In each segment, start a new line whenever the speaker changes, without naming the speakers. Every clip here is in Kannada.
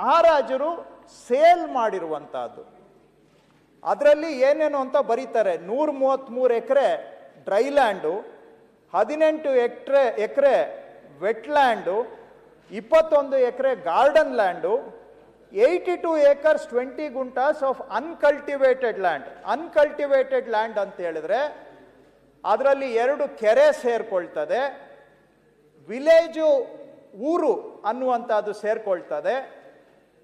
ಮಹಾರಾಜರು ಸೇಲ್ ಮಾಡಿರುವಂತಹದ್ದು ಅದರಲ್ಲಿ ಏನೇನು ಅಂತ ಬರೀತಾರೆ. ನೂರ ಮೂವತ್ತ್ಮೂರು ಎಕರೆ ಡ್ರೈಲ್ಯಾಂಡು ಹದಿನೆಂಟು ಎಕ್ರೆ, ಎಕರೆ ವೆಟ್ಲ್ಯಾಂಡು ಇಪ್ಪತ್ತೊಂದು acre garden land, eighty two acres twenty guntas of uncultivated land. Uncultivated land ಅಂತ ಹೇಳಿದ್ರೆ ಅದರಲ್ಲಿ ಎರಡು ಕೆರೆ ಸೇರ್ಕೊಳ್ತದೆ. ವಿಲೇಜು ಊರು ಅನ್ನುವಂಥದ್ದು ಸೇರ್ಕೊಳ್ತದೆ.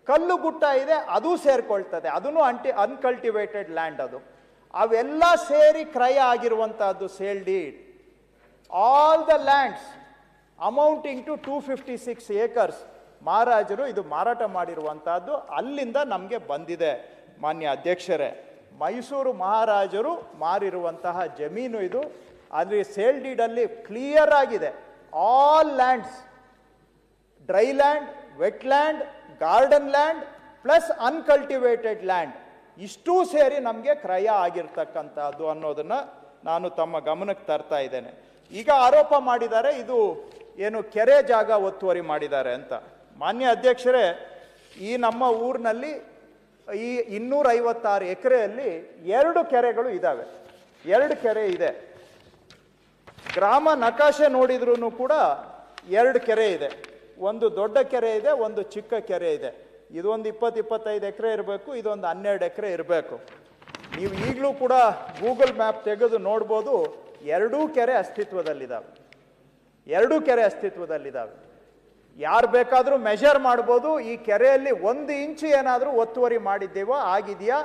ಕಲ್ಲು ಗುಟ್ಟ ಇದೆ, ಅದು ಸೇರ್ಕೊಳ್ತದೆ. ಅದನ್ನು ಅಂಟಿ ಅನ್ಕಲ್ಟಿವೇಟೆಡ್ ಲ್ಯಾಂಡ್ ಅದು. ಅವೆಲ್ಲ ಸೇರಿ ಕ್ರಯ ಆಗಿರುವಂತಹದ್ದು sale deed. All the lands amounting to two fifty six acres ಮಹಾರಾಜರು ಇದು ಮಾರಾಟ ಮಾಡಿರುವಂತಹದ್ದು ಅಲ್ಲಿಂದ ನಮಗೆ ಬಂದಿದೆ, ಮಾನ್ಯ ಅಧ್ಯಕ್ಷರೇ. ಮೈಸೂರು ಮಹಾರಾಜರು ಮಾರಿರುವಂತಹ ಜಮೀನು ಇದು. ಅಲ್ಲಿ ಸೇಲ್ ಡೀಡಲ್ಲಿ ಕ್ಲಿಯರ್ ಆಗಿದೆ. All lands dry land wetland garden land plus uncultivated land ಇಷ್ಟೂ ಸೇರಿ ನಮಗೆ ಕ್ರಯ ಆಗಿರ್ತಕ್ಕಂಥದ್ದು ಅನ್ನೋದನ್ನು ನಾನು ತಮ್ಮ ಗಮನಕ್ಕೆ ತರ್ತಾ ಇದ್ದೇನೆ. ಈಗ ಆರೋಪ ಮಾಡಿದ್ದಾರೆ, ಇದು ಏನು ಕೆರೆ ಜಾಗ ಒತ್ತುವರಿ ಮಾಡಿದ್ದಾರೆ ಅಂತ. ಮಾನ್ಯ ಅಧ್ಯಕ್ಷರೇ, ಈ ನಮ್ಮ ಊರಿನಲ್ಲಿ ಈ ಇನ್ನೂರೈವತ್ತಾರು ಎಕರೆಯಲ್ಲಿ ಎರಡು ಕೆರೆಗಳು ಇದ್ದಾವೆ ಎರಡು ಕೆರೆ ಇದೆ. ಗ್ರಾಮ ನಕಾಶೆ ನೋಡಿದ್ರೂ ಕೂಡ ಎರಡು ಕೆರೆ ಇದೆ. ಒಂದು ದೊಡ್ಡ ಕೆರೆ ಇದೆ, ಒಂದು ಚಿಕ್ಕ ಕೆರೆ ಇದೆ. ಇದೊಂದು ಇಪ್ಪತ್ತು ಇಪ್ಪತ್ತೈದು ಎಕರೆ ಇರಬೇಕು ಇದೊಂದು ಹನ್ನೆರಡು ಎಕರೆ ಇರಬೇಕು. ನೀವು ಈಗಲೂ ಕೂಡ ಗೂಗಲ್ ಮ್ಯಾಪ್ ತೆಗೆದು ನೋಡ್ಬೋದು, ಎರಡೂ ಕೆರೆ ಅಸ್ತಿತ್ವದಲ್ಲಿದ್ದಾವೆ ಎರಡೂ ಕೆರೆ ಅಸ್ತಿತ್ವದಲ್ಲಿದ್ದಾವೆ ಯಾರು ಬೇಕಾದರೂ ಮೆಷರ್ ಮಾಡ್ಬೋದು, ಈ ಕೆರೆಯಲ್ಲಿ ಒಂದು ಇಂಚು ಏನಾದರೂ ಒತ್ತುವರಿ ಮಾಡಿದ್ದೇವೋ, ಆಗಿದೆಯಾ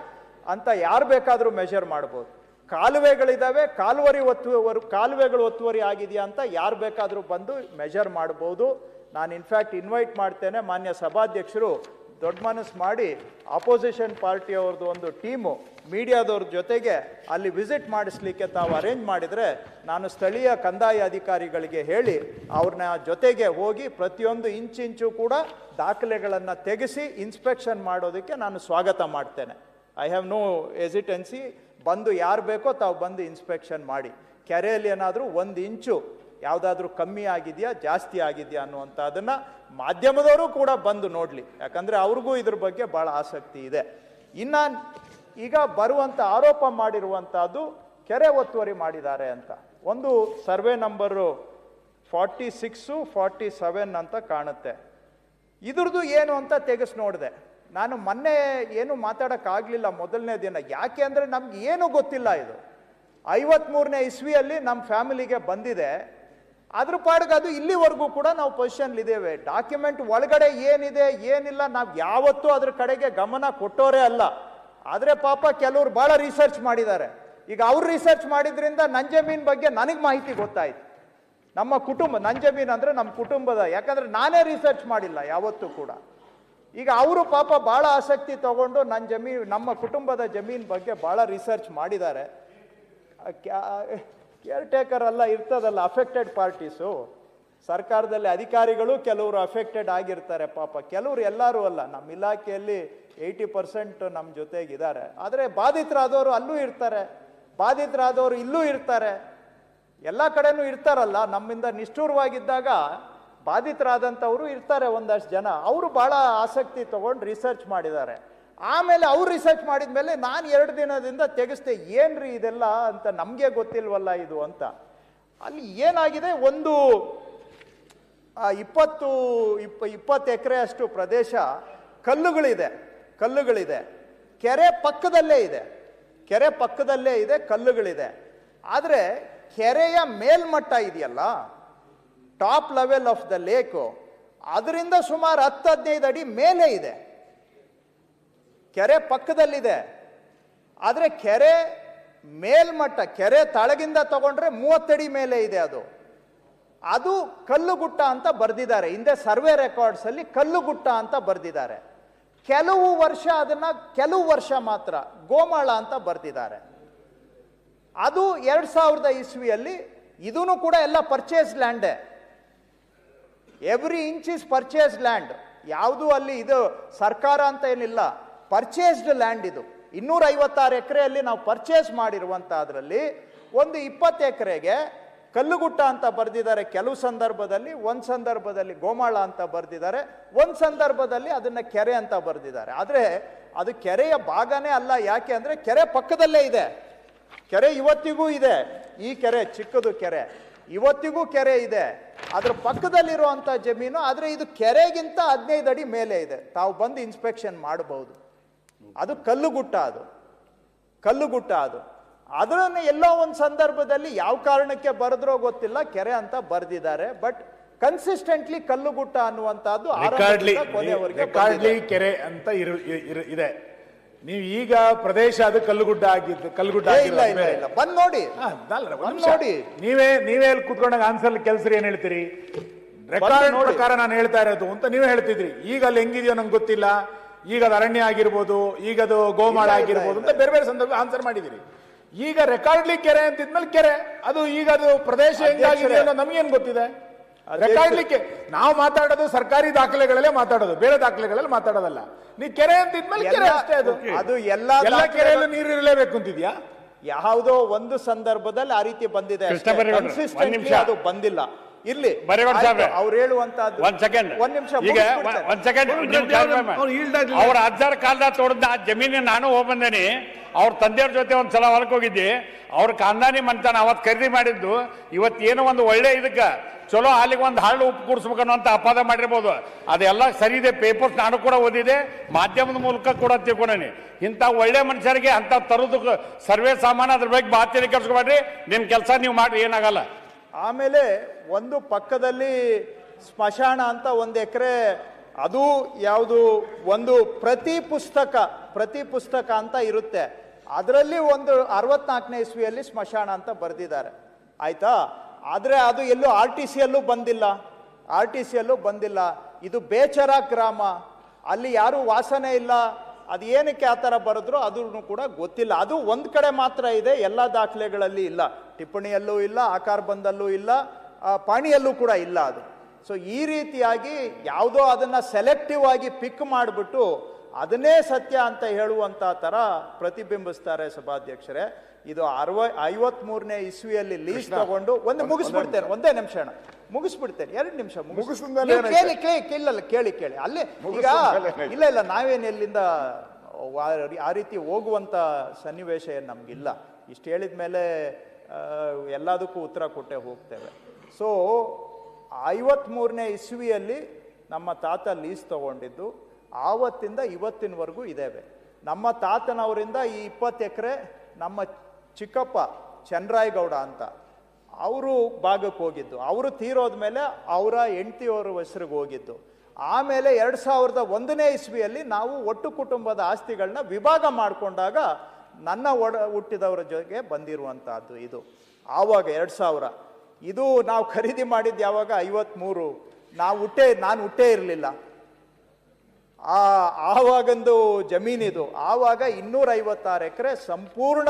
ಅಂತ ಯಾರು ಬೇಕಾದರೂ ಮೆಷರ್ ಮಾಡ್ಬೋದು. ಕಾಲುವೆಗಳಿದ್ದಾವೆ ಕಾಲುವರಿ ಒತ್ತುವರು, ಕಾಲುವೆಗಳು ಒತ್ತುವರಿ ಆಗಿದೆಯಾ ಅಂತ ಯಾರು ಬೇಕಾದರೂ ಬಂದು ಮೆಷರ್ ಮಾಡ್ಬೋದು. ನಾನು ಇನ್ಫ್ಯಾಕ್ಟ್ ಇನ್ವೈಟ್ ಮಾಡ್ತೇನೆ ಮಾನ್ಯ ಸಭಾಧ್ಯಕ್ಷರು ದೊಡ್ಡ ಮನಸ್ಸು ಮಾಡಿ ಅಪೋಸಿಷನ್ ಪಾರ್ಟಿಯವ್ರದ್ದು ಒಂದು ಟೀಮು ಮೀಡಿಯಾದವ್ರ ಜೊತೆಗೆ ಅಲ್ಲಿ ವಿಸಿಟ್ ಮಾಡಿಸ್ಲಿಕ್ಕೆ ತಾವು ಅರೇಂಜ್ ಮಾಡಿದರೆ ನಾನು ಸ್ಥಳೀಯ ಕಂದಾಯ ಅಧಿಕಾರಿಗಳಿಗೆ ಹೇಳಿ ಅವ್ರನ್ನ ಜೊತೆಗೆ ಹೋಗಿ ಪ್ರತಿಯೊಂದು ಇಂಚಿಂಚು ಕೂಡ ದಾಖಲೆಗಳನ್ನು ತೆಗೆಸಿ ಇನ್ಸ್ಪೆಕ್ಷನ್ ಮಾಡೋದಕ್ಕೆ ನಾನು ಸ್ವಾಗತ ಮಾಡ್ತೇನೆ. ಐ ಹ್ಯಾವ್ ನೋ ಎಸಿಟೆನ್ಸಿ ಬಂದು ಯಾರು ಬೇಕೋ ತಾವು ಬಂದು ಇನ್ಸ್ಪೆಕ್ಷನ್ ಮಾಡಿ. ಕೆರೆಯಲ್ಲಿ ಏನಾದರೂ ಒಂದು ಇಂಚು ಯಾವುದಾದ್ರೂ ಕಮ್ಮಿ ಆಗಿದೆಯಾ, ಜಾಸ್ತಿ ಆಗಿದೆಯಾ ಅನ್ನುವಂಥದ್ದನ್ನು ಮಾಧ್ಯಮದವರು ಕೂಡ ಬಂದು ನೋಡಲಿ. ಯಾಕಂದರೆ ಅವ್ರಿಗೂ ಇದ್ರ ಬಗ್ಗೆ ಭಾಳ ಆಸಕ್ತಿ ಇದೆ. ಇನ್ನು ಈಗ ಬರುವಂಥ ಆರೋಪ ಮಾಡಿರುವಂಥದ್ದು ಕೆರೆ ಒತ್ತುವರಿ ಮಾಡಿದ್ದಾರೆ ಅಂತ. ಒಂದು survey number forty six, forty seven ಅಂತ ಕಾಣುತ್ತೆ. ಇದ್ರದ್ದು ಏನು ಅಂತ ತೆಗೆಸಿ ನೋಡಿದೆ. ನಾನು ಮೊನ್ನೆ ಏನು ಮಾತಾಡೋಕ್ಕಾಗಲಿಲ್ಲ ಮೊದಲನೇ ದಿನ. ಯಾಕೆ ಅಂದರೆ ನಮ್ಗೆ ಏನೂ ಗೊತ್ತಿಲ್ಲ ಇದು. ಐವತ್ಮೂರನೇ ಇಸ್ವಿಯಲ್ಲಿ ನಮ್ಮ ಫ್ಯಾಮಿಲಿಗೆ ಬಂದಿದೆ. ಅದ್ರ ಪಾಡಿಗೆ ಅದು ಇಲ್ಲಿವರೆಗೂ ಕೂಡ ನಾವು ಪೊಸಿಷನ್ಲಿದ್ದೇವೆ ಡಾಕ್ಯುಮೆಂಟ್ ಒಳಗಡೆ ಏನಿದೆ, ಏನಿಲ್ಲ, ನಾವು ಯಾವತ್ತೂ ಅದ್ರ ಕಡೆಗೆ ಗಮನ ಕೊಟ್ಟೋರೇ ಅಲ್ಲ. ಆದರೆ ಪಾಪ ಕೆಲವರು ಭಾಳ ರಿಸರ್ಚ್ ಮಾಡಿದ್ದಾರೆ. ಈಗ ಅವ್ರು ರಿಸರ್ಚ್ ಮಾಡಿದ್ರಿಂದ ನಂಜಮೀನ್ ಜಮೀನ್ ಬಗ್ಗೆ ನನಗೆ ಮಾಹಿತಿ ಗೊತ್ತಾಯ್ತು. ನಮ್ಮ ಕುಟುಂಬ ನಂಜಮೀನ್ ಜಮೀನು ಅಂದರೆ ನಮ್ಮ ಕುಟುಂಬದ, ಯಾಕಂದ್ರೆ ನಾನೇ ರಿಸರ್ಚ್ ಮಾಡಿಲ್ಲ ಯಾವತ್ತೂ ಕೂಡ. ಈಗ ಅವರು ಪಾಪ ಭಾಳ ಆಸಕ್ತಿ ತಗೊಂಡು ನನ್ನ ಜಮೀನು ನಮ್ಮ ಕುಟುಂಬದ ಜಮೀನ್ ಬಗ್ಗೆ ಭಾಳ ರಿಸರ್ಚ್ ಮಾಡಿದ್ದಾರೆ. ಕೇರ್ ಟೇಕರ್ ಎಲ್ಲ ಇರ್ತದಲ್ಲ ಅಫೆಕ್ಟೆಡ್ ಪಾರ್ಟೀಸು ಸರ್ಕಾರದಲ್ಲಿ ಅಧಿಕಾರಿಗಳು ಕೆಲವರು ಅಫೆಕ್ಟೆಡ್ ಆಗಿರ್ತಾರೆ, ಪಾಪ. ಕೆಲವರು ಎಲ್ಲರೂ ಅಲ್ಲ, ನಮ್ಮ ಇಲಾಖೆಯಲ್ಲಿ ಏಯ್ಟಿ ಪರ್ಸೆಂಟ್ ನಮ್ಮ ಜೊತೆಗಿದ್ದಾರೆ. ಆದರೆ ಬಾಧಿತರಾದವರು ಅಲ್ಲೂ ಇರ್ತಾರೆ, ಬಾಧಿತರಾದವರು ಇಲ್ಲೂ ಇರ್ತಾರೆ. ಎಲ್ಲ ಕಡೆನೂ ಇರ್ತಾರಲ್ಲ, ನಮ್ಮಿಂದ ನಿಷ್ಠೂರವಾಗಿದ್ದಾಗ ಬಾಧಿತರಾದಂಥವರು ಇರ್ತಾರೆ ಒಂದಷ್ಟು ಜನ. ಅವರು ಭಾಳ ಆಸಕ್ತಿ ತಗೊಂಡು ರಿಸರ್ಚ್ ಮಾಡಿದ್ದಾರೆ. ಆಮೇಲೆ ಅವ್ರು ರಿಸರ್ಚ್ ಮಾಡಿದ ಮೇಲೆ ನಾನು ಎರಡು ದಿನದಿಂದ ತೆಗೆಸ್ತೆ ಏನ್ರಿ ಇದೆಲ್ಲ ಅಂತ ನಮಗೆ ಗೊತ್ತಿಲ್ವಲ್ಲ ಇದು ಅಂತ. ಅಲ್ಲಿ ಏನಾಗಿದೆ? ಒಂದು ಇಪ್ಪತ್ತು, ಇಪ್ಪ, ಇಪ್ಪತ್ತು ಎಕರೆ ಅಷ್ಟು ಪ್ರದೇಶ ಕಲ್ಲುಗಳಿದೆ ಕಲ್ಲುಗಳಿದೆ. ಕೆರೆ ಪಕ್ಕದಲ್ಲೇ ಇದೆ. ಕೆರೆ ಪಕ್ಕದಲ್ಲೇ ಇದೆ, ಕಲ್ಲುಗಳಿದೆ. ಆದರೆ ಕೆರೆಯ ಮೇಲ್ಮಟ್ಟ ಇದೆಯಲ್ಲ, top level of the lake, ಅದರಿಂದ ಸುಮಾರು ಹತ್ತು ಹದಿನೈದು ಅಡಿ ಮೇಲೆ ಇದೆ. ಕೆರೆ ಪಕ್ಕದಲ್ಲಿದೆ. ಆದರೆ ಕೆರೆ ಮೇಲ್ಮಟ್ಟ, ಕೆರೆ ತಳಗಿಂದ ತಗೊಂಡ್ರೆ ಮೂವತ್ತಡಿ ಮೇಲೆ ಇದೆ ಅದು. ಅದು ಕಲ್ಲುಗುಟ್ಟ ಅಂತ ಬರೆದಿದ್ದಾರೆ. ಹಿಂದೆ ಸರ್ವೆ ರೆಕಾರ್ಡ್ಸ್ ಅಲ್ಲಿ ಕಲ್ಲುಗುಟ್ಟ ಅಂತ ಬರೆದಿದ್ದಾರೆ. ಕೆಲವು ವರ್ಷ ಅದನ್ನ ಕೆಲವು ವರ್ಷ ಮಾತ್ರ ಗೋಮಾಳ ಅಂತ ಬರೆದಿದ್ದಾರೆ. ಅದು ಎರಡ್ ಸಾವಿರದ ಇಸ್ವಿಯಲ್ಲಿ ಇದೂ ಕೂಡ ಎಲ್ಲ purchase ಲ್ಯಾಂಡೇ every inch is purchase land ಯಾವುದು ಅಲ್ಲಿ ಇದು ಸರ್ಕಾರ ಅಂತ ಏನಿಲ್ಲ. ಪರ್ಚೇಸ್ಡ್ ಲ್ಯಾಂಡ್ ಇದು. ಇನ್ನೂರ ಐವತ್ತಾರು ಎಕರೆಯಲ್ಲಿ ನಾವು ಪರ್ಚೇಸ್ ಮಾಡಿರುವಂಥದ್ರಲ್ಲಿ ಒಂದು ಇಪ್ಪತ್ತು ಎಕರೆಗೆ ಕಲ್ಲುಗುಟ್ಟ ಅಂತ ಬರೆದಿದ್ದಾರೆ. ಕೆಲವು ಸಂದರ್ಭದಲ್ಲಿ, ಒಂದು ಸಂದರ್ಭದಲ್ಲಿ ಗೋಮಾಳ ಅಂತ ಬರೆದಿದ್ದಾರೆ. ಒಂದು ಸಂದರ್ಭದಲ್ಲಿ ಅದನ್ನ ಕೆರೆ ಅಂತ ಬರೆದಿದ್ದಾರೆ. ಆದರೆ ಅದು ಕೆರೆಯ ಭಾಗನೇ ಅಲ್ಲ. ಯಾಕೆ ಅಂದರೆ ಕೆರೆ ಪಕ್ಕದಲ್ಲೇ ಇದೆ. ಕೆರೆ ಇವತ್ತಿಗೂ ಇದೆ. ಈ ಕೆರೆ ಚಿಕ್ಕದು ಕೆರೆ. ಇವತ್ತಿಗೂ ಕೆರೆ ಇದೆ. ಅದರ ಪಕ್ಕದಲ್ಲಿರುವಂಥ ಜಮೀನು, ಆದರೆ ಇದು ಕೆರೆಗಿಂತ ಹದಿನೈದು ಅಡಿ ಮೇಲೆ ಇದೆ. ತಾವು ಬಂದು ಇನ್ಸ್ಪೆಕ್ಷನ್ ಮಾಡಬಹುದು. ಅದು ಕಲ್ಲುಗುಟ್ಟ ಅದು. ಕಲ್ಲುಗುಟ್ಟ ಅದು. ಅದನ್ನು ಎಲ್ಲೋ ಒಂದು ಸಂದರ್ಭದಲ್ಲಿ ಯಾವ ಕಾರಣಕ್ಕೆ ಬರೆದ್ರೋ ಗೊತ್ತಿಲ್ಲ ಕೆರೆ ಅಂತ ಬರೆದಿದ್ದಾರೆ ಬಟ್ ಕನ್ಸಿಸ್ಟೆಂಟ್ಲಿ ಕಲ್ಲುಗುಟ್ಟ ಅನ್ನುವಂಥದ್ದು ಕೊನೆಯವರೆಗೆ
ಕೆರೆ ಅಂತ ಇದೆ. ನೀವು ಈಗ ಪ್ರದೇಶ ಅದು ಕಲ್ಲುಗುಡ್ಡ ಆಗಿದ್ದು ಕಲ್ಲುಗುಡ್ಡ
ಇಲ್ಲ ಇಲ್ಲ ಇಲ್ಲ. ಬಂದ್ ನೋಡಿ. ನೋಡಿ.
ನೀವೇ ನೀವೇ ಅಲ್ಲಿ ಕುತ್ಕೊಂಡಾಗ ಆನ್ಸರ್ ಕೆಲಸ ಏನ್ ಹೇಳ್ತೀರಿ? ರೆಕಾರ್ಡ್
ನೋಡಿ.
ಪ್ರಕಾರ ನಾನು ಹೇಳ್ತಾ ಇರೋದು ಅಂತ ನೀವೇ ಹೇಳ್ತಿದ್ರಿ. ಈಗ ಅಲ್ಲಿ ಹೆಂಗಿದೆಯೋ ನಂಗೆ ಗೊತ್ತಿಲ್ಲ. ಈಗ ಅದು ಅರಣ್ಯ ಆಗಿರ್ಬೋದು ಈಗ ಅದು ಗೋಮಾಳ ಆಗಿರ್ಬೋದು ಅಂತ ಬೇರೆ ಬೇರೆ ಸಂದರ್ಭ ಆನ್ಸರ್ ಮಾಡಿದಿರಿ. ಈಗ ರೆಕಾರ್ಡ್ಲಿ ಕೆರೆ ಅಂತಿದ್ಮೇಲೆ ಕೆರೆ ಅದು ಈಗ ಅದು ಪ್ರದೇಶ ಹೆಂಗಾಗಿದೆ. ಅನ್ನೋ ನಮಗೇನ್ ಗೊತ್ತಿದೆ? ರೆಕಾರ್ಡ್ಲಿಕ್ಕೆ ನಾವು ಮಾತಾಡೋದು ಸರ್ಕಾರಿ ದಾಖಲೆಗಳಲ್ಲೇ ಮಾತಾಡೋದು ಬೇರೆ ದಾಖಲೆಗಳಲ್ಲಿ ಮಾತಾಡೋದಲ್ಲ. ನೀ ಕೆರೆ ಅಂತಿದ್ಮೇಲೆ ಕೆರೆ
ಎಲ್ಲ-
ಅಷ್ಟೇ ಅದು.
ಅದು ಎಲ್ಲಾ
ಎಲ್ಲ ಕೆರೆಯಲ್ಲೂ ನೀರು ಇರಲೇಬೇಕು ಅಂತಿದ್ಯಾ?
ಯಾವುದೋ ಒಂದು ಸಂದರ್ಭದಲ್ಲಿ ಆ ರೀತಿ ಬಂದಿದೆ. ಅದು ಬಂದಿಲ್ಲ. ಇರ್ಲಿ.
ಸಾಹೇಬ್ರೆ.
ಅವ್ರು ಹೇಳುವಂತದ್ದು
ಒಂದ್ ಸೆಕೆಂಡ್
ಒಂದ್ ನಿಮಿಷ
ಈಗ. ಒಂದ್ ಸೆಕೆಂಡ್. ಅವ್ರ ಅಜ್ಜಾರ ಕಾಲದಾಗ ತೋಡದ ಜಮೀನಿನ ನಾನು ಹೋಗ್ ಬಂದೇನಿ. ಅವ್ರ ತಂದೆಯವ್ರ ಜೊತೆ ಒಂದ್ ಸಲ ಹೊಲಕ್ ಹೋಗಿದ್ದೆ. ಅವ್ರ ಕಾಂದಾನಿ ಮನ್ತಾನ ಅವತ್ ಖರೀದಿ ಮಾಡಿದ್ದು. ಇವತ್ ಏನೋ ಒಂದು ಒಳ್ಳೆ ಇದಕ್ಕ. ಚಲೋ ಅಲ್ಲಿಗೆ ಒಂದು ಹಾಳು ಉಪ್ಪು ಕೂಡಿಸ್ಬೇಕನ್ನೋ ಅಂತ ಅಪಾದ ಮಾಡಿರ್ಬೋದು. ಅದೆಲ್ಲ ಸರಿ ಇದೆ. ಪೇಪರ್ಸ್ ನಾನು ಕೂಡ ಓದಿದೆ. ಮಾಧ್ಯಮದ ಮೂಲಕ ಕೂಡ ತಿಳ್ಕೊಂಡೇನಿ. ಇಂಥ ಒಳ್ಳೆ ಮನುಷ್ಯರಿಗೆ ಅಂತ ತರೋದು ಸರ್ವೇ ಸಾಮಾನು ಅದ್ರ ಬಗ್ಗೆ ಬಾತಿನ ಕಟ್ಸ್ಕೊಬೇಡ್ರಿ ನಿಮ್ಮ ಕೆಲಸ ನೀವು ಮಾಡ್ರಿ. ಏನಾಗಲ್ಲ.
ಆಮೇಲೆ ಒಂದು ಪಕ್ಕದಲ್ಲಿ ಸ್ಮಶಾನ ಅಂತ ಒಂದು ಎಕರೆ, ಅದು ಯಾವುದು, ಒಂದು ಪ್ರತಿ ಪುಸ್ತಕ ಪ್ರತಿ ಪುಸ್ತಕ ಅಂತ ಇರುತ್ತೆ. ಅದರಲ್ಲಿ ಒಂದು ಅರವತ್ನಾಲ್ಕನೇ ಇಸ್ವಿಯಲ್ಲಿ ಸ್ಮಶಾನ ಅಂತ ಬರೆದಿದ್ದಾರೆ. ಆಯ್ತಾ? ಆದರೆ ಅದು ಎಲ್ಲೂ ಆರ್ ಟಿ ಸಿಯಲ್ಲೂ ಬಂದಿಲ್ಲ. ಆರ್ ಟಿ ಸಿಯಲ್ಲೂ ಬಂದಿಲ್ಲ. ಇದು ಬೇಚರ ಗ್ರಾಮ. ಅಲ್ಲಿ ಯಾರು ವಾಸನೆ ಇಲ್ಲ. ಅದು ಏನಕ್ಕೆ ಆ ಥರ ಬರೆದ್ರು ಅದನ್ನು ಕೂಡ ಗೊತ್ತಿಲ್ಲ. ಅದು ಒಂದು ಕಡೆ ಮಾತ್ರ ಇದೆ, ಎಲ್ಲ ದಾಖಲೆಗಳಲ್ಲಿ ಇಲ್ಲ. ಟಿಪ್ಪಣಿಯಲ್ಲೂ ಇಲ್ಲ ಆಕಾರ ಬಂದಲ್ಲೂ ಇಲ್ಲ ಪಾಣಿಯಲ್ಲೂ ಕೂಡ ಇಲ್ಲ ಅದು. ಸೊ ಈ ರೀತಿಯಾಗಿ ಯಾವುದೋ ಅದನ್ನು ಸೆಲೆಕ್ಟಿವ್ ಆಗಿ ಪಿಕ್ ಮಾಡಿಬಿಟ್ಟು ಅದನ್ನೇ ಸತ್ಯ ಅಂತ ಹೇಳುವಂಥ ಥರ ಪ್ರತಿಬಿಂಬಿಸ್ತಾರೆ ಸಭಾಧ್ಯಕ್ಷರೇ. ಇದು ಅರವ ಐವತ್ಮೂರನೇ ಇಸ್ವಿಯಲ್ಲಿ ಲೀಸ್ ತಗೊಂಡು ಒಂದು ಮುಗಿಸ್ಬಿಡ್ತೇನೆ ಒಂದೇ ನಿಮಿಷ ಅಣ್ಣ. ಮುಗಿಸ್ಬಿಡ್ತೇನೆ ಎರಡು ನಿಮಿಷ ಮುಗಿಸ್- ಕೇಳಿ ಕೇಳಿ ಕೇಳಲ್ಲ ಕೇಳಿ ಕೇಳಿ. ಅಲ್ಲಿ ಈಗ ಇಲ್ಲ ಇಲ್ಲ ನಾವೇನು ಎಲ್ಲಿಂದ ಆ ರೀತಿ ಹೋಗುವಂಥ ಸನ್ನಿವೇಶ ಏನು ನಮಗಿಲ್ಲ. ಇಷ್ಟು ಹೇಳಿದ ಮೇಲೆ ಎಲ್ಲದಕ್ಕೂ ಉತ್ತರ ಕೊಟ್ಟೆ ಹೋಗ್ತೇವೆ. ಸೊ ಐವತ್ತ್ಮೂರನೇ ಇಸ್ವಿಯಲ್ಲಿ ನಮ್ಮ ತಾತ ಲೀಸ್ ತಗೊಂಡಿದ್ದು. ಆವತ್ತಿಂದ ಇವತ್ತಿನವರೆಗೂ ಇದ್ದೇವೆ ನಮ್ಮ ತಾತನವರಿಂದ ಈ ಇಪ್ಪತ್ತು ಎಕರೆ ನಮ್ಮ ಚಿಕ್ಕಪ್ಪ ಚಂದ್ರಾಯಗೌಡ ಅಂತ, ಅವರು ಭಾಗಕ್ಕೆ ಹೋಗಿದ್ದು. ಅವರು ತೀರೋದ್ಮೇಲೆ ಅವರ ಹೆಂಡತಿಯವರ ಹೆಸರಿಗೆ ಹೋಗಿದ್ದು. ಆಮೇಲೆ ಎರಡು ಸಾವಿರದ ಒಂದನೇ ಇಸ್ವಿಯಲ್ಲಿ ನಾವು ಒಟ್ಟು ಕುಟುಂಬದ ಆಸ್ತಿಗಳನ್ನ ವಿಭಾಗ ಮಾಡಿಕೊಂಡಾಗ ನನ್ನ ಒಡ, ಹುಟ್ಟಿದವರ ಜೊತೆಗೆ ಬಂದಿರುವಂತಹದ್ದು ಇದು. ಆವಾಗ ಎರಡು ಸಾವಿರ. ಇದು ನಾವು ಖರೀದಿ ಮಾಡಿದ್ದು ಯಾವಾಗ? ಐವತ್ತ್ಮೂರು ನಾವು ಹುಟ್ಟೇ, ನಾನು ಹುಟ್ಟೇ ಇರಲಿಲ್ಲ. ಆ, ಆವಾಗಂದು ಜಮೀನಿದು. ಆವಾಗ ಇನ್ನೂರ ಐವತ್ತಾರು ಎಕರೆ ಸಂಪೂರ್ಣ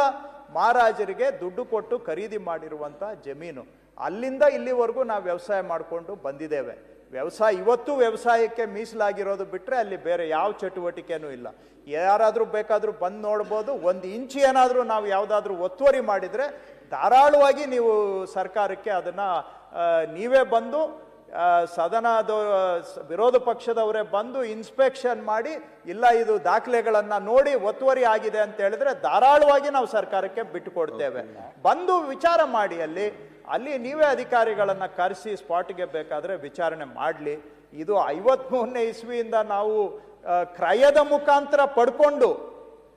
ಮಹಾರಾಜರಿಗೆ ದುಡ್ಡು ಕೊಟ್ಟು ಖರೀದಿ ಮಾಡಿರುವಂಥ ಜಮೀನು. ಅಲ್ಲಿಂದ ಇಲ್ಲಿವರೆಗೂ ನಾವು ವ್ಯವಸಾಯ ಮಾಡಿಕೊಂಡು ಬಂದಿದ್ದೇವೆ. ವ್ಯವಸಾಯ ಇವತ್ತು ವ್ಯವಸಾಯಕ್ಕೆ ಮೀಸಲಾಗಿರೋದು ಬಿಟ್ಟರೆ ಅಲ್ಲಿ ಬೇರೆ ಯಾವ ಚಟುವಟಿಕೆನೂ ಇಲ್ಲ. ಯಾರಾದರೂ ಬೇಕಾದರೂ ಬಂದು ನೋಡ್ಬೋದು ಒಂದು ಇಂಚು ಏನಾದರೂ ನಾವು ಯಾವುದಾದ್ರೂ ಒತ್ತುವರಿ ಮಾಡಿದರೆ ಧಾರಾಳವಾಗಿ ನೀವು ಸರ್ಕಾರಕ್ಕೆ ಅದನ್ನು ನೀವೇ ಬಂದು ಸದನದ ವಿರೋಧ ಪಕ್ಷದವರೇ ಬಂದು ಇನ್ಸ್ಪೆಕ್ಷನ್ ಮಾಡಿ ಇಲ್ಲ ಇದು ದಾಖಲೆಗಳನ್ನು ನೋಡಿ ಒತ್ತುವರಿ ಆಗಿದೆ ಅಂತ ಹೇಳಿದ್ರೆ ಧಾರಾಳವಾಗಿ ನಾವು ಸರ್ಕಾರಕ್ಕೆ ಬಿಟ್ಟುಕೊಡ್ತೇವೆ. ಬಂದು ವಿಚಾರ ಮಾಡಿ ಅಲ್ಲಿ ಅಲ್ಲಿ ನೀವೇ ಅಧಿಕಾರಿಗಳನ್ನು ಕರೆಸಿ ಸ್ಪಾಟ್ಗೆ ಬೇಕಾದರೆ ವಿಚಾರಣೆ ಮಾಡಲಿ. ಇದು ಐವತ್ಮೂರನೇ ಇಸ್ವಿಯಿಂದ ನಾವು ಕ್ರಯದ ಮುಖಾಂತರ ಪಡ್ಕೊಂಡು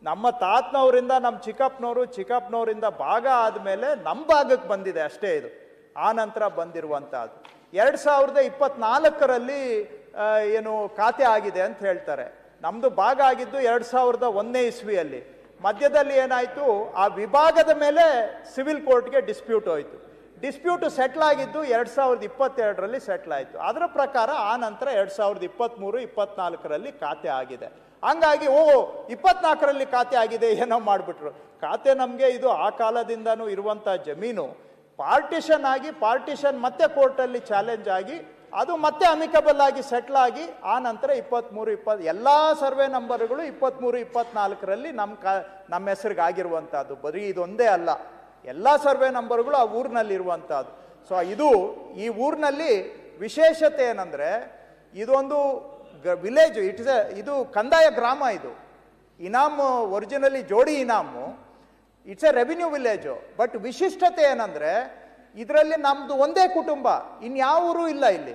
ನಮ್ಮ ತಾತನವರಿಂದ, ನಮ್ಮ ಚಿಕ್ಕಪ್ಪನವರು, ಚಿಕ್ಕಪ್ಪನವರಿಂದ ಭಾಗ ಆದಮೇಲೆ ನಮ್ಮ ಭಾಗಕ್ಕೆ ಬಂದಿದೆ ಅಷ್ಟೇ ಇದು. ಆ ನಂತರ ಬಂದಿರುವಂಥದ್ದು. ಎರಡು ಸಾವಿರದ ಇಪ್ಪತ್ನಾಲ್ಕರಲ್ಲಿ ಏನು ಖಾತೆ ಆಗಿದೆ ಅಂತ ಹೇಳ್ತಾರೆ. ನಮ್ಮದು ಭಾಗ ಆಗಿದ್ದು ಎರಡು ಸಾವಿರದ ಒಂದನೇ ಇಸ್ವಿಯಲ್ಲಿ. ಮಧ್ಯದಲ್ಲಿ ಏನಾಯಿತು? ಆ ವಿಭಾಗದ ಮೇಲೆ ಸಿವಿಲ್ ಕೋರ್ಟ್ಗೆ ಡಿಸ್ಪ್ಯೂಟ್ ಹೋಯಿತು. ಡಿಸ್ಪ್ಯೂಟ್ ಸೆಟ್ಲ್ ಆಗಿದ್ದು ಎರಡು ಸಾವಿರದ ಇಪ್ಪತ್ತೆರಡರಲ್ಲಿ ಸೆಟ್ಲ್ ಆಯಿತು. ಅದರ ಪ್ರಕಾರ ಆ ನಂತರ ಎರಡು ಸಾವಿರದ ಇಪ್ಪತ್ತ್ಮೂರು ಇಪ್ಪತ್ನಾಲ್ಕರಲ್ಲಿ ಖಾತೆ ಆಗಿದೆ. ಹಂಗಾಗಿ ಓ ಇಪ್ಪತ್ನಾಲ್ಕರಲ್ಲಿ ಖಾತೆ ಆಗಿದೆ, ಏನೋ ಮಾಡಿಬಿಟ್ರು. ಖಾತೆ ನಮಗೆ ಇದು ಆ ಕಾಲದಿಂದನೂ ಇರುವಂಥ ಜಮೀನು. ಪಾರ್ಟಿಷನ್ ಆಗಿ ಪಾರ್ಟಿಷನ್ ಮತ್ತೆ ಕೋರ್ಟಲ್ಲಿ ಚಾಲೆಂಜ್ ಆಗಿ, ಅದು ಮತ್ತೆ ಅಮಿಕಬಲ್ ಆಗಿ ಸೆಟ್ಲ್ ಆಗಿ, ಆ ನಂತರ ಇಪ್ಪತ್ತ್ಮೂರು ಇಪ್ಪತ್ ಎಲ್ಲ ಸರ್ವೆ ನಂಬರ್ಗಳು ಇಪ್ಪತ್ತ್ಮೂರು ಇಪ್ಪತ್ನಾಲ್ಕರಲ್ಲಿ ನಮ್ಮ ಕ ನಮ್ಮ ಹೆಸರಿಗೆ ಆಗಿರುವಂಥದ್ದು ಬರೀ ಇದೊಂದೇ ಅಲ್ಲ. ಎಲ್ಲ ಸರ್ವೆ ನಂಬರ್ಗಳು ಆ ಊರಿನಲ್ಲಿ ಇರುವಂಥದ್ದು ಸೊ ಇದು ಈ ಊರಿನಲ್ಲಿ ವಿಶೇಷತೆ ಏನಂದ್ರೆ, ಇದೊಂದು ವಿಲೇಜ್ ಇಟ್ ಇಸ್ ಇದು ಕಂದಾಯ ಗ್ರಾಮ ಇದು. ಇನಾಮ್ ಒರಿಜಿನಲಿ ಜೋಡಿ ಇನಾಮು. It's a revenue village but ವಿಶಿಷ್ಟತೆ ಏನಂದ್ರೆ, ಇದರಲ್ಲಿ ನಮ್ಮದು ಒಂದೇ ಕುಟುಂಬ ಇನ್ಯಾವ ಊರು ಇಲ್ಲ ಇಲ್ಲಿ.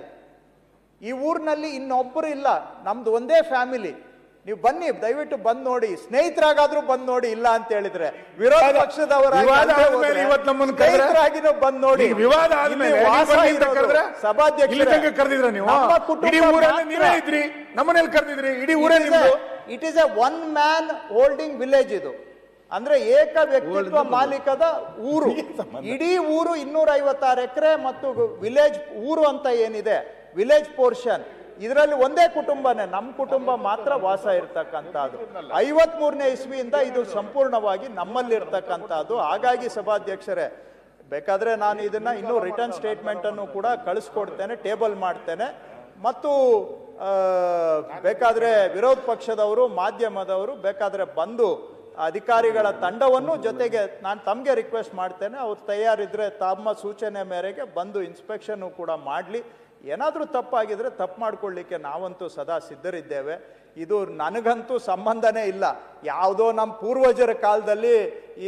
ಈ ಊರಿನಲ್ಲಿ ಇನ್ನೊಬ್ಬರು ಇಲ್ಲ, ನಮ್ದು ಒಂದೇ ಫ್ಯಾಮಿಲಿ ನೀವು ಬನ್ನಿ ದಯವಿಟ್ಟು ಬಂದ್ ನೋಡಿ. ಸ್ನೇಹಿತರಾಗಾದ್ರೂ ಬಂದ್ ನೋಡಿ ಇಲ್ಲ ಅಂತ ಹೇಳಿದ್ರೆ. ವಿರೋಧ ಪಕ್ಷದವರ ಸ್ನೇಹಿತರಾಗಿನೂ ಬಂದ್ ನೋಡಿ.
ವಿವಾದ ಸಭಾಧ್ಯಕ್ಷ ಕರೆದಿದ್ರ ನೀವು? ಇದ್ರಿ. ನಮ್ಮನೇಲಿ ಕರೆದಿದ್ರಿ. ಇಡೀ ಊರೇ
it is a one man holding village ಇದು. ಅಂದ್ರೆ ಏಕ ವ್ಯಕ್ತಿತ್ವ ಮಾಲೀಕದ ಊರು. ಇಡೀ ಊರು ಇನ್ನೂರ ಐವತ್ತಾರು ಎಕರೆ ಮತ್ತು ವಿಲೇಜ್ ಊರು ಅಂತ ಏನಿದೆ? ವಿಲೇಜ್ ಪೋರ್ಷನ್ ಇದರಲ್ಲಿ ಒಂದೇ ಕುಟುಂಬನೇ ನಮ್ಮ ಕುಟುಂಬ ಮಾತ್ರ ವಾಸ ಇರ್ತಕ್ಕಂಥದ್ದು. ಐವತ್ ಮೂರನೇ ಇಸ್ವಿಯಿಂದ ಇದು ಸಂಪೂರ್ಣವಾಗಿ ನಮ್ಮಲ್ಲಿರ್ತಕ್ಕಂಥದ್ದು. ಹಾಗಾಗಿ ಸಭಾಧ್ಯಕ್ಷರೇ ಬೇಕಾದ್ರೆ ನಾನು ಇದನ್ನ ಇನ್ನೂ ರಿಟರ್ನ್ ಸ್ಟೇಟ್ಮೆಂಟ್ ಅನ್ನು ಕೂಡ ಕಳಿಸ್ಕೊಡ್ತೇನೆ ಟೇಬಲ್ ಮಾಡ್ತೇನೆ. ಮತ್ತು ಬೇಕಾದ್ರೆ ವಿರೋಧ ಪಕ್ಷದವರು ಮಾಧ್ಯಮದವರು ಬೇಕಾದ್ರೆ ಬಂದು ಅಧಿಕಾರಿಗಳ ತಂಡವನ್ನು ಜೊತೆಗೆ ನಾನು ತಮಗೆ ರಿಕ್ವೆಸ್ಟ್ ಮಾಡ್ತೇನೆ. ಅವ್ರು ತಯಾರಿದ್ರೆ ತಮ್ಮ ಸೂಚನೆ ಮೇರೆಗೆ ಬಂದು ಇನ್ಸ್ಪೆಕ್ಷನ್ ಕೂಡ ಮಾಡಲಿ. ಏನಾದರೂ ತಪ್ಪಾಗಿದ್ರೆ ತಪ್ಪು ಮಾಡಿಕೊಳ್ಳಿಕ್ಕೆ ನಾವಂತೂ ಸದಾ ಸಿದ್ಧರಿದ್ದೇವೆ. ಇದು ನನಗಂತೂ ಸಂಬಂಧನೇ ಇಲ್ಲ. ಯಾವುದೋ ನಮ್ಮ ಪೂರ್ವಜರ ಕಾಲದಲ್ಲಿ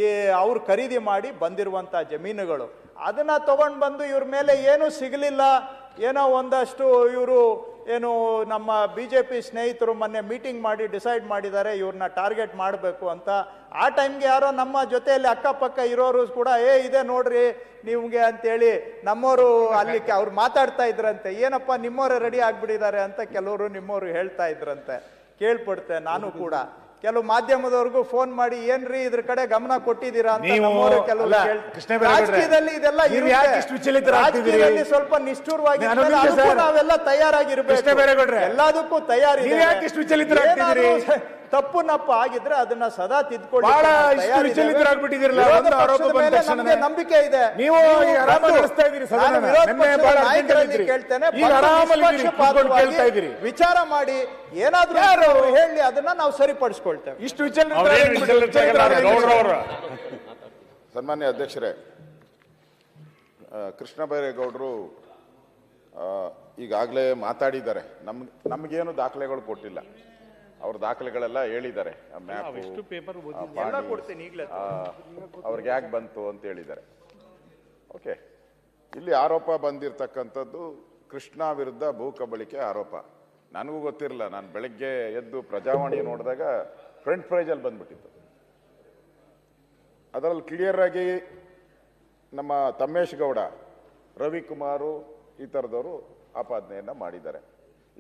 ಈ ಅವ್ರು ಖರೀದಿ ಮಾಡಿ ಬಂದಿರುವಂಥ ಜಮೀನುಗಳು. ಅದನ್ನು ತಗೊಂಡು ಬಂದು ಇವ್ರ ಮೇಲೆ ಏನೂ ಸಿಗಲಿಲ್ಲ. ಏನೋ ಒಂದಷ್ಟು ಇವರು ಏನು ನಮ್ಮ ಬಿ ಜೆ ಪಿ ಸ್ನೇಹಿತರು ಮೊನ್ನೆ ಮೀಟಿಂಗ್ ಮಾಡಿ ಡಿಸೈಡ್ ಮಾಡಿದ್ದಾರೆ ಇವ್ರನ್ನ ಟಾರ್ಗೆಟ್ ಮಾಡಬೇಕು ಅಂತ. ಆ ಟೈಮ್ಗೆ ಯಾರೋ ನಮ್ಮ ಜೊತೆಯಲ್ಲಿ ಅಕ್ಕಪಕ್ಕ ಇರೋರು ಕೂಡ, ಏ, ಇದೆ ನೋಡ್ರಿ, ನಿಮಗೆ ಅಂತೇಳಿ ನಮ್ಮವರು ಅಲ್ಲಿ ಅವ್ರು ಮಾತಾಡ್ತಾ ಇದ್ರಂತೆ. ಏನಪ್ಪ ನಿಮ್ಮವರೇ ರೆಡಿ ಆಗ್ಬಿಟ್ಟಿದ್ದಾರೆ ಅಂತ ಕೆಲವರು ನಿಮ್ಮವರು ಹೇಳ್ತಾ ಇದ್ರಂತೆ. ಕೇಳ್ಪಡ್ತೆ ನಾನು ಕೂಡ. ಕೆಲವು ಮಾಧ್ಯಮದವ್ರಿಗೂ ಫೋನ್ ಮಾಡಿ ಏನ್ರಿ ಇದ್ರ ಕಡೆ ಗಮನ ಕೊಟ್ಟಿದ್ದೀರಾ ಅಂತ
ನೀವು-
ನಮ್ಮವರು ಕೆಲವರು
ಅಲ್ಲ,
ಕೇಳ್-
ಕೃಷ್ಣ ಬೈರೇಗೌಡ್ರೆ,
ರಾಜಕೀಯದಲ್ಲಿ ಇದೆಲ್ಲ
ನೀವು
ಇರುತ್ತೆ.
ಯಾಕೆ ಇಷ್ಟು ವಿಚಲಿತರಾಗ್ತಿದ್ದೀರಿ?
ರಾಜಕೀಯದಲ್ಲಿ ಸ್ವಲ್ಪ ನಿಷ್ಠುರವಾಗಿ
ನಾನು ನಿಮ್ಗೆ
ಅದಕ್ಕೂ
ಸರ್-
ನಾವೆಲ್ಲ ತಯಾರಾಗಿರ್ಬೇಕು
ಬೈರೇಗೌಡ್ರೆ,
ಎಲ್ಲದಕ್ಕೂ ತಯಾರಿ
ನೀವು ಯಾಕೆ ಇಷ್ಟು ವಿಚಲಿತರಾಗ್ತಿದ್ದೀರಿ?
ತಪ್ಪು ನಪ್ಪ ಆಗಿದ್ರೆ ಅದನ್ನ ಸದಾ ತಿದ್ಕೊಳ್ಳಿ
ಬಹಳ ಇಷ್ಟು ವಿಚಲಿತರಾಗ್ಬಿಟ್ಟಿದ್ದೀರಲ್ಲ, ಒಂದು ಆರೋಪ ಬಂದ ತಕ್ಷಣನೇ.
ನಂಬಿಕೆ ಇದೆ
ನೀವು ಈಗ ಆರಾಮ
ಬಂದು-
ನಡೆಸ್ತಾ ಇದ್ದೀರಿ ಸದನನ.
ನಾನು ವಿರೋಧ
ನಿನ್ನೆ
ಪಕ್ಷದ
ಬಹಳ
ನಾಯಕರಲ್ಲಿ
ಅರ್ಜೆಂಟಲ್ಲಿದ್ರಿ.
ಕೇಳ್ತೇನೆ
ಈಗ
ಬಂದು
ಆರಾಮಲ್ಲಿದ್ದೀರಿ,
ನಿಷ್ಪಕ್ಷಪಾತವಾಗಿ
ಕೂತ್ಕೊಂಡು ಕೇಳ್ತಾ ಇದ್ದೀರಿ.
ವಿಚಾರ ಮಾಡಿ ಏನಾದ್ರೂ
ಯಾರು?
ಹೇಳಿ ಅದನ್ನ ನಾವು ಸರಿಪಡಿಸ್ಕೊಳ್ತೇವೆ
ಇಷ್ಟು
ಅವ್ರೇನು ಗೌಡ್ರವ್ರು.
ಸನ್ಮಾನ್ಯ ಅಧ್ಯಕ್ಷರೇ ಆ, ಕೃಷ್ಣ ಬೈರೇಗೌಡರು ಈಗಾಗಲೇ ಮಾತಾಡಿದ್ದಾರೆ ನಮ್ಗೆ ನಮಗೇನು ದಾಖಲೆಗಳು ಕೊಟ್ಟಿಲ್ಲ ಅವ್ರ ದಾಖಲೆಗಳೆಲ್ಲ ಹೇಳಿದ್ದಾರೆ. ಮ್ಯಾಪು
ಎಲ್ಲ ಕೊಡ್ತೀನಿ ಈಗಲೇ
ಅವ್ರಿಗೆ ಯಾಕೆ ಬಂತು ಅಂತ ಹೇಳಿದ್ದಾರೆ. ಓಕೆ ಇಲ್ಲಿ ಆರೋಪ ಬಂದಿರತಕ್ಕಂಥದ್ದು ಕೃಷ್ಣ ವಿರುದ್ಧ ಭೂ ಕಬಳಿಕೆ ಆರೋಪ. ನನಗೂ ಗೊತ್ತಿರಲಿಲ್ಲ ನಾನು ಬೆಳಗ್ಗೆ ಎದ್ದು ಪ್ರಜಾವಾಣಿ ನೋಡಿದಾಗ ಫ್ರಂಟ್ ಪ್ರೈಜಲ್ಲಿ ಬಂದ್ಬಿಟ್ಟಿತ್ತು. ಅದರಲ್ಲಿ ಕ್ಲಿಯರ್ ಆಗಿ ನಮ್ಮ ತಮ್ಮೇಶ್ ಗೌಡ ರವಿಕುಮಾರು ಈ ಥರದವರು ಆಪಾದನೆಯನ್ನು ಮಾಡಿದ್ದಾರೆ.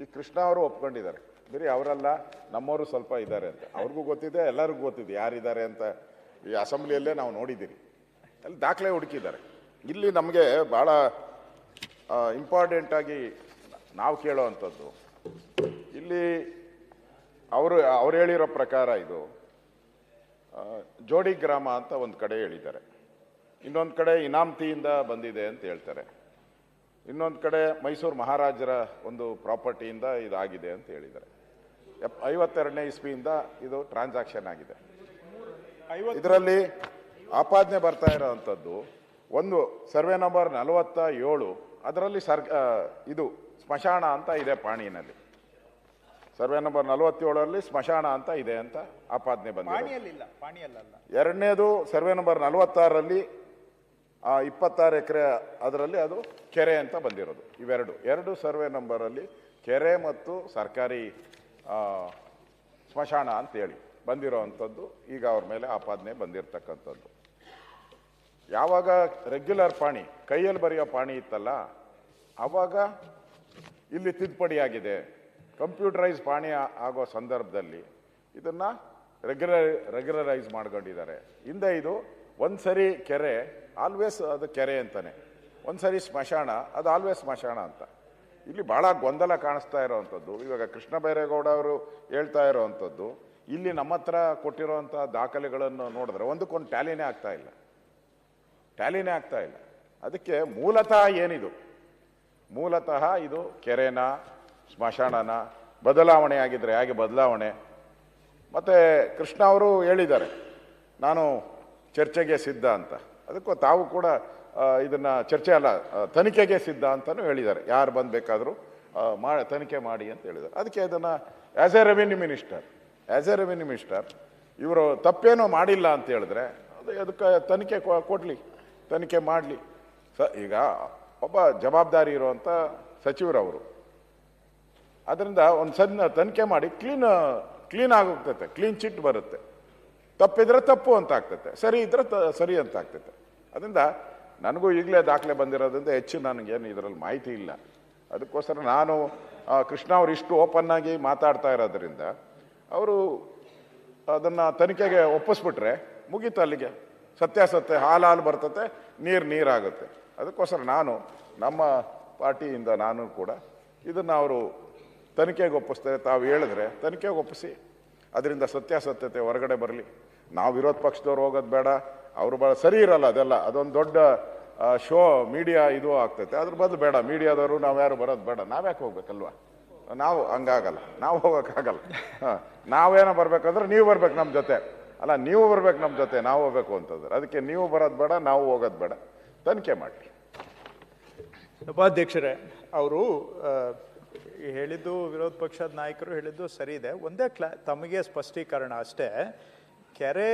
ಈ ಕೃಷ್ಣ ಅವರು ಒಪ್ಕೊಂಡಿದ್ದಾರೆ. ಬರೀ ಅವರಲ್ಲ, ನಮ್ಮವರು ಸ್ವಲ್ಪ ಇದ್ದಾರೆ ಅಂತ. ಅವ್ರಿಗೂ ಗೊತ್ತಿದೆ, ಎಲ್ಲರಿಗೂ ಗೊತ್ತಿದೆ ಯಾರಿದ್ದಾರೆ ಅಂತ. ಈ ಅಸೆಂಬ್ಲಿಯಲ್ಲೇ ನಾವು ನೋಡಿದ್ದೀರಿ. ಅಲ್ಲಿ ದಾಖಲೆ ಹುಡುಕಿದ್ದಾರೆ. ಇಲ್ಲಿ ನಮಗೆ ಭಾಳ ಇಂಪಾರ್ಟೆಂಟಾಗಿ ನಾವು ಕೇಳೋ ಅಂಥದ್ದು. ಇಲ್ಲಿ ಅವರು, ಅವ್ರು ಹೇಳಿರೋ ಪ್ರಕಾರ ಇದು ಜೋಡಿ ಗ್ರಾಮ ಅಂತ ಒಂದು ಕಡೆ ಹೇಳಿದ್ದಾರೆ. ಇನ್ನೊಂದು ಕಡೆ ಇನಾಮ್ತಿಯಿಂದ ಬಂದಿದೆ ಅಂತ ಹೇಳ್ತಾರೆ. ಇನ್ನೊಂದು ಕಡೆ ಮೈಸೂರು ಮಹಾರಾಜರ ಒಂದು ಪ್ರಾಪರ್ಟಿಯಿಂದ ಇದಾಗಿದೆ ಅಂತ ಹೇಳಿದ್ದಾರೆ. ಎಪ್ ಐವತ್ತೆರಡನೇ ಇಸ್ವಿಯಿಂದ ಇದು ಟ್ರಾನ್ಸಾಕ್ಷನ್ ಆಗಿದೆ. ಇದರಲ್ಲಿ ಆಪಾದನೆ ಬರ್ತಾ ಇರೋವಂಥದ್ದು ಒಂದು ಸರ್ವೆ ನಂಬರ್ ನಲವತ್ತ ಏಳು ಅದರಲ್ಲಿ ಸರ್ ಇದು ಸ್ಮಶಾನ ಅಂತ ಇದೆ ಪಾಣಿನಲ್ಲಿ. ಸರ್ವೆ ನಂಬರ್ ನಲವತ್ತೇಳರಲ್ಲಿ ಸ್ಮಶಾನ ಅಂತ ಇದೆ ಅಂತ ಆಪಾದನೆ ಬಂದಿದೆ. ಎರಡನೇದು ಸರ್ವೆ ನಂಬರ್ ನಲವತ್ತಾರರಲ್ಲಿ ಆ ಇಪ್ಪತ್ತಾರು ಎಕರೆ ಅದರಲ್ಲಿ ಅದು ಕೆರೆ ಅಂತ ಬಂದಿರೋದು. ಇವೆರಡು. ಎರಡು ಸರ್ವೆ ನಂಬರಲ್ಲಿ ಕೆರೆ ಮತ್ತು ಸರ್ಕಾರಿ ಸ್ಮಶಾನ ಅಂತೇಳಿ ಬಂದಿರೋ ಅಂಥದ್ದು, ಈಗ ಅವ್ರ ಮೇಲೆ ಆಪಾದನೆ ಬಂದಿರತಕ್ಕಂಥದ್ದು. ಯಾವಾಗ ರೆಗ್ಯುಲರ್ ಪಾಣಿ, ಕೈಯಲ್ಲಿ ಬರೆಯೋ ಪಾಣಿ ಇತ್ತಲ್ಲ ಆವಾಗ ಇಲ್ಲಿ ತಿದ್ದುಪಡಿ ಆಗಿದೆ ಕಂಪ್ಯೂಟರೈಸ್ ಪಾಣಿ ಆಗೋ ಸಂದರ್ಭದಲ್ಲಿ ಇದನ್ನು ರೆಗ್ಯುಲರ್ ರೆಗ್ಯುಲರೈಸ್ ಮಾಡ್ಕೊಂಡಿದ್ದಾರೆ. ಹಿಂದೆ ಇದು ಒಂದು ಸರಿ ಕೆರೆ ಆಲ್ವೇಸ್ ಅದು ಕೆರೆ ಅಂತಾನೆ. ಒಂದ್ಸರಿ ಸ್ಮಶಾನ, ಅದು ಆಲ್ವೇಸ್ ಸ್ಮಶಾನ ಅಂತ. ಇಲ್ಲಿ ಬಹಳ ಗೊಂದಲ ಕಾಣಿಸ್ತಾ ಇರೋವಂಥದ್ದು. ಇವಾಗ ಕೃಷ್ಣ ಬೈರೇಗೌಡ ಅವರು ಹೇಳ್ತಾ ಇರೋವಂಥದ್ದು, ಇಲ್ಲಿ ನಮ್ಮ ಹತ್ರ ಕೊಟ್ಟಿರೋವಂಥ ದಾಖಲೆಗಳನ್ನು ನೋಡಿದ್ರೆ ಒಂದಕ್ಕೊಂದು ಟ್ಯಾಲಿನೇ ಆಗ್ತಾ ಇಲ್ಲ. ಟ್ಯಾಲಿನೇ ಆಗ್ತಾ ಇಲ್ಲ. ಅದಕ್ಕೆ ಮೂಲತಃ ಏನಿದು? ಮೂಲತಃ ಇದು ಕೆರೆನ, ಸ್ಮಶಾನನ ಬದಲಾವಣೆ ಆಗಿದ್ರೆ ಹೇಗೆ ಬದಲಾವಣೆ? ಮತ್ತು ಕೃಷ್ಣ ಅವರು ಹೇಳಿದ್ದಾರೆ, ನಾನು ಚರ್ಚೆಗೆ ಸಿದ್ಧ ಅಂತ. ಅದಕ್ಕೂ ತಾವು ಕೂಡ ಇದನ್ನ ಚರ್ಚೆ ಅಲ್ಲ ತನಿಖೆಗೆ ಸಿದ್ಧ ಅಂತಲೂ ಹೇಳಿದ್ದಾರೆ. ಯಾರು ಬಂದಬೇಕಾದರೂ ಮಾ, ತನಿಖೆ ಮಾಡಿ ಅಂತ ಹೇಳಿದ್ದಾರೆ. ಅದಕ್ಕೆ ಅದನ್ನ as a revenue minister as a revenue minister ಇವರು ತಪ್ಪೇನೋ ಮಾಡಿಲ್ಲ ಅಂತ ಹೇಳಿದ್ರೆ, ಅದು ಅದಕ್ಕೆ ತನಿಖೆ ಕೊಡ್ಲಿ, ತನಿಖೆ ಮಾಡಲಿ. ಸ, ಈಗ ಒಬ್ಬ ಜವಾಬ್ದಾರಿ ಇರುವಂಥ ಸಚಿವರವರು, ಅದರಿಂದ ಒಂದು ಸಣ್ಣ ತನಿಖೆ ಮಾಡಿ ಕ್ಲೀನ್ ಕ್ಲೀನ್ ಆಗೋಗ್ತೈತೆ ಕ್ಲೀನ್ ಚಿಟ್ ಬರುತ್ತೆ. ತಪ್ಪಿದ್ರೆ ತಪ್ಪು ಅಂತ ಆಗ್ತೈತೆ, ಸರಿ ಇದ್ರೆ ಸರಿ ಅಂತ ಆಗ್ತೈತೆ. ಅದರಿಂದ ನನಗೂ ಈಗಲೇ ದಾಖಲೆ ಬಂದಿರೋದ್ರಿಂದ ಹೆಚ್ಚು ನನಗೇನು ಇದರಲ್ಲಿ ಮಾಹಿತಿ ಇಲ್ಲ. ಅದಕ್ಕೋಸ್ಕರ ನಾನು ಕೃಷ್ಣ ಅವರು ಇಷ್ಟು ಓಪನ್ ಆಗಿ ಮಾತಾಡ್ತಾ ಇರೋದ್ರಿಂದ ಅವರು ಅದನ್ನು ತನಿಖೆಗೆ ಒಪ್ಪಿಸ್ಬಿಟ್ರೆ ಮುಗೀತು ಅಲ್ಲಿಗೆ. ಸತ್ಯಾಸತ್ಯ ಹಾಲು ಹಾಲು ಬರ್ತತೆ, ನೀರು ನೀರಾಗುತ್ತೆ. ಅದಕ್ಕೋಸ್ಕರ ನಾನು, ನಮ್ಮ ಪಾರ್ಟಿಯಿಂದ ನಾನು ಕೂಡ ಇದನ್ನು ಅವರು ತನಿಖೆಗೆ ಒಪ್ಪಿಸ್ತಾರೆ. ತಾವು ಹೇಳಿದ್ರೆ ತನಿಖೆಗೆ ಒಪ್ಪಿಸಿ. ಅದರಿಂದ ಸತ್ಯಾಸತ್ಯತೆ ಹೊರಗಡೆ ಬರಲಿ. ನಾವು ವಿರೋಧ ಪಕ್ಷದವ್ರು ಹೋಗೋದು ಬೇಡ. ಅವರು ಭಾಳ ಸರಿ ಇರಲ್ಲ ಅದೆಲ್ಲ. ಅದೊಂದು ದೊಡ್ಡ ಶೋ ಮೀಡಿಯಾ ಇದು ಆಗ್ತೈತೆ. ಅದ್ರ ಬದಲು ಬೇಡ. ಮೀಡಿಯಾದವರು ನಾವ್ಯಾರು ಬರೋದು ಬೇಡ. ನಾವ್ಯಾಕೆ ಹೋಗ್ಬೇಕಲ್ವ? ನಾವು ಹಂಗಾಗಲ್ಲ. ನಾವು ಹೋಗೋಕ್ಕಾಗಲ್ಲ. ಹಾಂ. ನಾವೇನೋ ಬರಬೇಕಂದ್ರೆ ನೀವು ಬರ್ಬೇಕು ನಮ್ಮ ಜೊತೆ. ಅಲ್ಲ, ನೀವು ಬರ್ಬೇಕು ನಮ್ಮ ಜೊತೆ. ನಾವು ಹೋಗ್ಬೇಕು ಅಂತಂದ್ರೆ. ಅದಕ್ಕೆ ನೀವು ಬರೋದು ಬೇಡ, ನಾವು ಹೋಗೋದು ಬೇಡ. ತನಿಖೆ ಮಾಡಿ
ಉಪಾಧ್ಯಕ್ಷರೇ ಅವರು ಹೇಳಿದ್ದು ವಿರೋಧ ಪಕ್ಷದ ನಾಯಕರು ಹೇಳಿದ್ದು ಸರಿ ಇದೆ. ಒಂದೇ ಕ್ಲಾ, ತಮಗೆ ಸ್ಪಷ್ಟೀಕರಣ ಅಷ್ಟೇ. ಕೆರೆ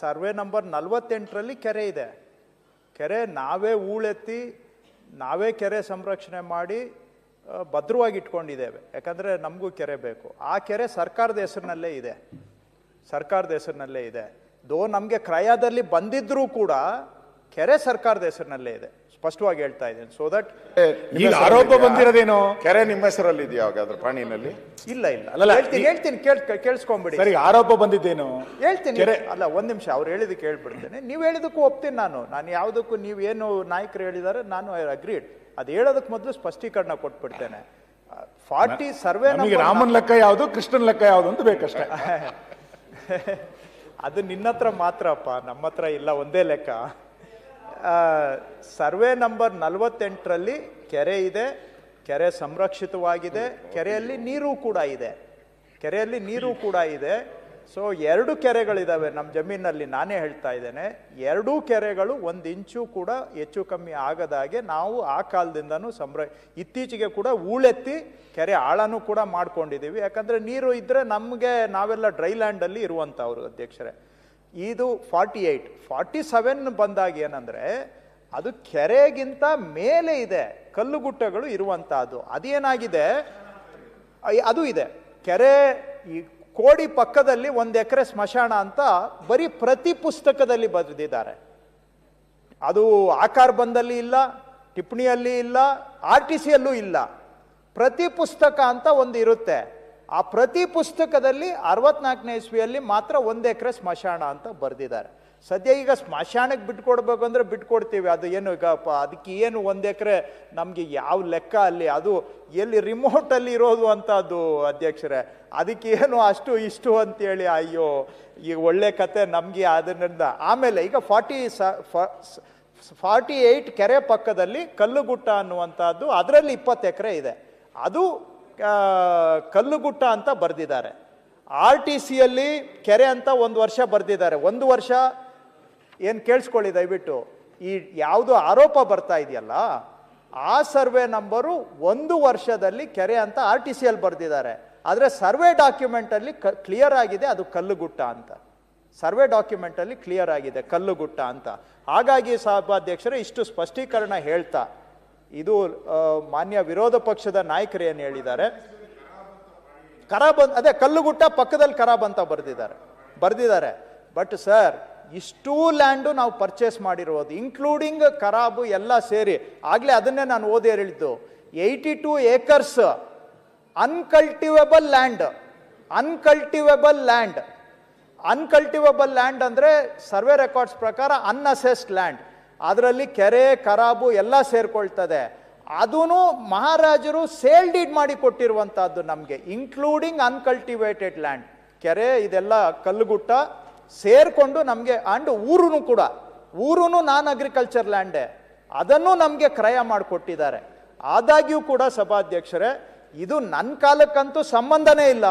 ಸರ್ವೆ ನಂಬರ್ ನಲವತ್ತೆಂಟರಲ್ಲಿ ಕೆರೆ ಇದೆ. ಕೆರೆ ನಾವೇ ಹೂಳೆತ್ತಿ ನಾವೇ ಕೆರೆ ಸಂರಕ್ಷಣೆ ಮಾಡಿ ಭದ್ರವಾಗಿ ಇಟ್ಕೊಂಡಿದ್ದೇವೆ. ಯಾಕಂದರೆ ನಮಗೂ ಕೆರೆ ಬೇಕು. ಆ ಕೆರೆ ಸರ್ಕಾರದ ಹೆಸರಿನಲ್ಲೇ ಇದೆ. ಸರ್ಕಾರದ ಹೆಸರಿನಲ್ಲೇ ಇದೆ. ದೋ ನಮಗೆ ಕ್ರಯದಲ್ಲಿ ಬಂದಿದ್ದರೂ ಕೂಡ ಕೆರೆ ಸರ್ಕಾರದ ಹೆಸರಿನಲ್ಲೇ ಇದೆ. ಸ್ಪಷ್ಟವಾಗಿ ಹೇಳ್ತಾ ಇದ್ದೇನೆ. ಸೊ ದಟ್
ಈಗ ಆರೋಪ ಬಂದಿರೋದೇನು?
ಕೆರೆ ನಿಮ್ಮ ಹೆಸರಲ್ಲಿ ಇದೆಯಾ ಅದ್ರ ಪಾಣಿನಲ್ಲಿ
ಇಲ್ಲ ಇಲ್ಲ.
ಅಲ್ಲ
ಹೇಳ್ತೀನಿ
ಈ-
ಹೇಳ್ತೀನಿ ಕೇಳ್ ಕೇಳಿಸ್ಕೊಂಬಿಡಿ.
ಸರಿ ಆರೋಪ ಬಂದಿದ್ದೇನು?
ಹೇಳ್ತೀನಿ.
ಕೆರೆ
ಅಲ್ಲ ಒಂದ್ ನಿಮಿಷ ಅವ್ರು ಹೇಳಿದಕ್ಕೆ ಹೇಳ್ಬಿಡ್ತೇನೆ ನೀವು ಹೇಳಿದಕ್ಕೂ ಒಪ್ತೀನಿ ನಾನು. ನಾನು ಯಾವುದಕ್ಕೂ ನೀವು ಏನು ನಾಯಕರು ಹೇಳಿದಾರೆ ನಾನು ಅಗ್ರೀಡ್. ಅದು ಹೇಳೋದಕ್ಕೆ ಮೊದಲು ಸ್ಪಷ್ಟೀಕರಣ ಕೊಟ್ಬಿಡ್ತೇನೆ. ಫಾರ್ಟಿ ಸರ್ವೆ
ನಮಗೆ ರಾಮನ್ ಲೆಕ್ಕ ಯಾವುದು ಕೃಷ್ಣನ್ ಲೆಕ್ಕ ಯಾವುದು ಅಂತ ಬೇಕಷ್ಟೇ.
ಅದು ನಿನ್ನ ಹತ್ರ ಮಾತ್ರಪ್ಪ ನಮ್ಮ ಹತ್ರ ಇಲ್ಲ ಒಂದೇ ಲೆಕ್ಕ. ಸರ್ವೆ ನಂಬರ್ ನಲವತ್ತೆಂಟರಲ್ಲಿ ಕೆರೆ ಇದೆ, ಕೆರೆ ಸಂರಕ್ಷಿತವಾಗಿದೆ, ಕೆರೆಯಲ್ಲಿ ನೀರು ಕೂಡ ಇದೆ, ಕೆರೆಯಲ್ಲಿ ನೀರು ಕೂಡ ಇದೆ. ಸೊ ಎರಡು ಕೆರೆಗಳಿದ್ದಾವೆ ನಮ್ಮ ಜಮೀನಲ್ಲಿ, ನಾನೇ ಹೇಳ್ತಾ ಇದ್ದೇನೆ. ಎರಡೂ ಕೆರೆಗಳು ಒಂದು ಇಂಚು ಕೂಡ ಹೆಚ್ಚು ಕಮ್ಮಿ ಆಗದಾಗೆ ನಾವು ಆ ಕಾಲದಿಂದನೂ ಸಂರ, ಇತ್ತೀಚೆಗೆ ಕೂಡ ಹೂಳೆತ್ತಿ ಕೆರೆ ಆಳನೂ ಕೂಡ ಮಾಡ್ಕೊಂಡಿದ್ದೀವಿ ಯಾಕಂದರೆ ನೀರು ಇದ್ದರೆ ನಮಗೆ ನಾವೆಲ್ಲ ಡ್ರೈ ಲ್ಯಾಂಡಲ್ಲಿ ಇರುವಂಥವ್ರು ಅಧ್ಯಕ್ಷರೇ. ಇದು ಫಾರ್ಟಿ ಏಯ್ಟ್ ಫಾರ್ಟಿ ಸೆವೆನ್ ಬಂದಾಗ ಏನಂದ್ರೆ, ಅದು ಕೆರೆಗಿಂತ ಮೇಲೆ ಇದೆ ಕಲ್ಲುಗುಟ್ಟಗಳು ಇರುವಂತಹದ್ದು. ಅದೇನಾಗಿದೆ? ಅದು ಇದೆ. ಕೆರೆ ಈ ಕೋಡಿ ಪಕ್ಕದಲ್ಲಿ ಒಂದು ಎಕರೆ ಸ್ಮಶಾನ ಅಂತ ಬರೀ ಪ್ರತಿ ಪುಸ್ತಕದಲ್ಲಿ ಬರೆದಿದ್ದಾರೆ. ಅದು ಆಕಾರ ಬಂದಲ್ಲಿ ಇಲ್ಲ, ಟಿಪ್ಪಣಿಯಲ್ಲಿ ಇಲ್ಲ, ಆರ್ ಟಿ ಸಿಯಲ್ಲೂ ಇಲ್ಲ. ಪ್ರತಿ ಪುಸ್ತಕ ಅಂತ ಒಂದು ಇರುತ್ತೆ ಆ ಪ್ರತಿ ಪುಸ್ತಕದಲ್ಲಿ ಅರವತ್ನಾಲ್ಕನೇ ಇಸ್ವಿಯಲ್ಲಿ ಮಾತ್ರ ಒಂದು ಎಕರೆ ಸ್ಮಶಾನ ಅಂತ ಬರೆದಿದ್ದಾರೆ. ಸದ್ಯ ಈಗ ಸ್ಮಶಾನಕ್ಕೆ ಬಿಟ್ಕೊಡ್ಬೇಕು ಅಂದರೆ ಬಿಟ್ಕೊಡ್ತೀವಿ. ಅದು ಏನು ಈಗ ಅದಕ್ಕೆ ಏನು ಒಂದು ಎಕರೆ ನಮಗೆ ಯಾವ ಲೆಕ್ಕ ಅಲ್ಲಿ? ಅದು ಎಲ್ಲಿ ರಿಮೋಟಲ್ಲಿ ಇರೋದು ಅಂತ ಅದು ಅಧ್ಯಕ್ಷರೇ. ಅದಕ್ಕೆ ಏನು ಅಷ್ಟು ಇಷ್ಟು ಅಂತೇಳಿ ಅಯ್ಯೋ ಈಗ ಒಳ್ಳೆ ಕತೆ ನಮಗೆ ಅದರಿಂದ. ಆಮೇಲೆ ಈಗ ಫಾರ್ಟಿ ಸ ಫಾರ್ಟಿ ಏಯ್ಟ್ ಕೆರೆ ಪಕ್ಕದಲ್ಲಿ ಕಲ್ಲುಗುಟ್ಟ ಅನ್ನುವಂಥದ್ದು, ಅದರಲ್ಲಿ ಇಪ್ಪತ್ತು ಎಕರೆ ಇದೆ. ಅದು ಕಲ್ಲುಗುಟ್ಟ ಅಂತ ಬರೆದಿದ್ದಾರೆ. ಆರ್ ಟಿ ಸಿಯಲ್ಲಿ ಕೆರೆ ಅಂತ ಒಂದು ವರ್ಷ ಬರೆದಿದ್ದಾರೆ. ಒಂದು ವರ್ಷ ಏನು ಕೇಳಿಸ್ಕೊಳ್ಳಿ ದಯವಿಟ್ಟು. ಈ ಯಾವುದು ಆರೋಪ ಬರ್ತಾ ಇದೆಯಲ್ಲ, ಆ ಸರ್ವೆ ನಂಬರು ಒಂದು ವರ್ಷದಲ್ಲಿ ಕೆರೆ ಅಂತ ಆರ್ ಟಿ ಸಿಯಲ್ಲಿ ಬರೆದಿದ್ದಾರೆ. ಆದರೆ ಸರ್ವೆ ಡಾಕ್ಯುಮೆಂಟಲ್ಲಿ ಕ, ಕ್ಲಿಯರ್ ಆಗಿದೆ ಅದು ಕಲ್ಲುಗುಟ್ಟ ಅಂತ. ಸರ್ವೆ ಡಾಕ್ಯುಮೆಂಟಲ್ಲಿ ಕ್ಲಿಯರ್ ಆಗಿದೆ ಕಲ್ಲುಗುಟ್ಟ ಅಂತ. ಹಾಗಾಗಿ ಸಭಾಧ್ಯಕ್ಷರು ಇಷ್ಟು ಸ್ಪಷ್ಟೀಕರಣ ಹೇಳ್ತಾ ಇದು ಮಾನ್ಯ ವಿರೋಧ ಪಕ್ಷದ ನಾಯಕರು ಏನು ಹೇಳಿದ್ದಾರೆ? ಅಂತ ಅದೇ ಕಲ್ಲುಗುಟ್ಟ ಪಕ್ಕದಲ್ಲಿ ಕರಾಬ್ ಅಂತ ಬರೆದಿದ್ದಾರೆ ಬರೆದಿದ್ದಾರೆ. ಬಟ್ ಸರ್ ಇಷ್ಟೂ ಲ್ಯಾಂಡು ನಾವು ಪರ್ಚೇಸ್ ಮಾಡಿರೋದು ಇನ್ಕ್ಲೂಡಿಂಗ್ ಖರಾಬು ಎಲ್ಲ ಸೇರಿ. ಆಗಲೇ ಅದನ್ನೇ ನಾನು ಓದಿ ಹೇಳಿದ್ದು eighty two acres uncultivable land uncultivable land uncultivable land ಅಂದರೆ ಸರ್ವೆ ರೆಕಾರ್ಡ್ಸ್ ಪ್ರಕಾರ ಅನ್ಅಸೆಸ್ಡ್ ಲ್ಯಾಂಡ್ ಅದರಲ್ಲಿ ಕೆರೆ, ಕರಾಬು ಎಲ್ಲ ಸೇರ್ಕೊಳ್ತದೆ. ಅದೂ ಮಹಾರಾಜರು ಸೇಲ್ ಡೀಡ್ ಮಾಡಿ ಕೊಟ್ಟಿರುವಂಥದ್ದು ನಮಗೆ ಇನ್ಕ್ಲೂಡಿಂಗ್ ಅನ್ಕಲ್ಟಿವೇಟೆಡ್ ಲ್ಯಾಂಡ್ ಕೆರೆ, ಇದೆಲ್ಲ ಕಲ್ಲುಗುಟ್ಟ ಸೇರಿಕೊಂಡು ನಮಗೆ ಅಂಡ್ ಊರೂ ಕೂಡ. ಊರೂ ನಾನ್ ಅಗ್ರಿಕಲ್ಚರ್ ಲ್ಯಾಂಡೇ ಅದನ್ನು ನಮಗೆ ಕ್ರಯ ಮಾಡಿಕೊಟ್ಟಿದ್ದಾರೆ. ಆದಾಗ್ಯೂ ಕೂಡ ಸಭಾಧ್ಯಕ್ಷರೇ, ಇದು ನನ್ನ ಕಾಲಕ್ಕಂತೂ ಸಂಬಂಧನೇ ಇಲ್ಲ.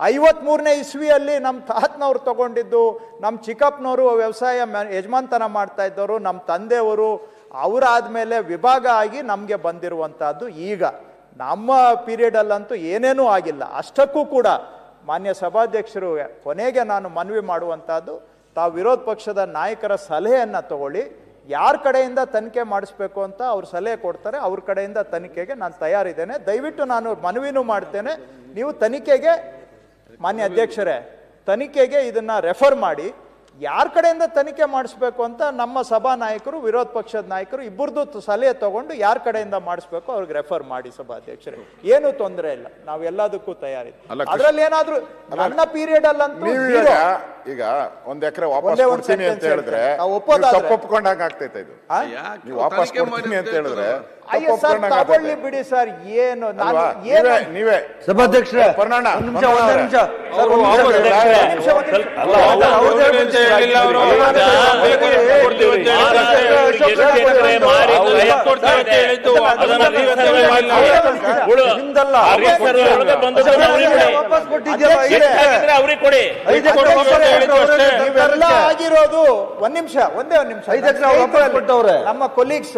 ಐವತ್ಮೂರನೇ ಇಸ್ವಿಯಲ್ಲಿ ನಮ್ಮ ತಾತನವ್ರು ತಗೊಂಡಿದ್ದು, ನಮ್ಮ ಚಿಕ್ಕಪ್ಪನವರು ವ್ಯವಸಾಯ ಮ್ಯಾ- ಯಜಮಾನ್ತನ ಮಾಡ್ತಾ ಇದ್ದವರು, ನಮ್ಮ ತಂದೆಯವರು, ಅವರಾದ್ಮೇಲೆ ವಿಭಾಗ ಆಗಿ ನಮಗೆ ಬಂದಿರುವಂತಹದ್ದು ಈಗ. ನಮ್ಮ ಪೀರಿಯಡಲ್ಲಂತೂ ಏನೇನೂ ಆಗಿಲ್ಲ. ಅಷ್ಟಕ್ಕೂ ಕೂಡ ಮಾನ್ಯ ಸಭಾಧ್ಯಕ್ಷರು ಕೊನೆಗೆ ನಾನು ಮನವಿ ಮಾಡುವಂತಹದ್ದು, ತಾವು ವಿರೋಧ ಪಕ್ಷದ ನಾಯಕರ ಸಲಹೆಯನ್ನು ತಗೊಳ್ಳಿ. ಯಾರ ಕಡೆಯಿಂದ ತನಿಖೆ ಮಾಡಿಸ್ಬೇಕು ಅಂತ ಅವ್ರು ಸಲಹೆ ಕೊಡ್ತಾರೆ, ಅವ್ರ ಕಡೆಯಿಂದ ತನಿಖೆಗೆ ನಾನು ತಯಾರಿದ್ದೇನೆ. ದಯವಿಟ್ಟು ನಾನು ಮನವಿನೂ ಮಾಡ್ತೇನೆ. ನೀವು ತನಿಖೆಗೆ ಮಾನ್ಯ ಅಧ್ಯಕ್ಷರೇ ತನಿಖೆಗೆ ಇದನ್ನ ರೆಫರ್ ಮಾಡಿ ಯಾರ ಕಡೆಯಿಂದ ತನಿಖೆ ಮಾಡಿಸ್ಬೇಕು ಅಂತ ನಮ್ಮ ಸಭಾ ನಾಯಕರು ವಿರೋಧ ಪಕ್ಷದ ನಾಯಕರು ಇಬ್ಬರದು ಸಲಹೆ ತಗೊಂಡು ಯಾರ ಕಡೆಯಿಂದ ಮಾಡಿಸ್ಬೇಕು ಅವ್ರಿಗೆ ರೆಫರ್ ಮಾಡಿ ಸಭಾಧ್ಯಕ್ಷರೇ ಏನು ತೊಂದರೆ ಇಲ್ಲ ನಾವು ಎಲ್ಲದಕ್ಕೂ ತಯಾರಿ ಅದರಲ್ಲಿ ಏನಾದ್ರೂ ನನ್ನ ಪೀರಿಯಡ್ ಅಲ್ಲ
ಈಗ ಒಂದ್ ಎಕರೆ ವಾಪಸ್ ಕೊಡ್ತೀನಿ ಅಂತ ಹೇಳಿದ್ರೆ ಆಗ್ತೈತೆ ಇದು. ವಾಪಸ್ ಕೊಡ್ತೀನಿ ಅಂತ ಹೇಳಿದ್ರೆ
ಅಯ್ಯೋ ಸರ್ ತಗೊಳ್ಳಿ ಬಿಡಿ ಸರ್ ಏನು? ನಾನು? ಏನು
ನೀವೇ
ಸಭಾಧ್ಯಕ್ಷರೇ
ಪರ್ಣಣ್ಣ,
ಒಂದ್ ನಿಮಿಷ ಒಂದೇ ನಿಮಿಷ.
ಆಗಿರೋದು ಒಂದ್ ನಿಮಿಷ ಒಂದೇ ಒಂದ್ ನಿಮಿಷ. ನಮ್ಮ ಕೊಲೀಗ್ಸ್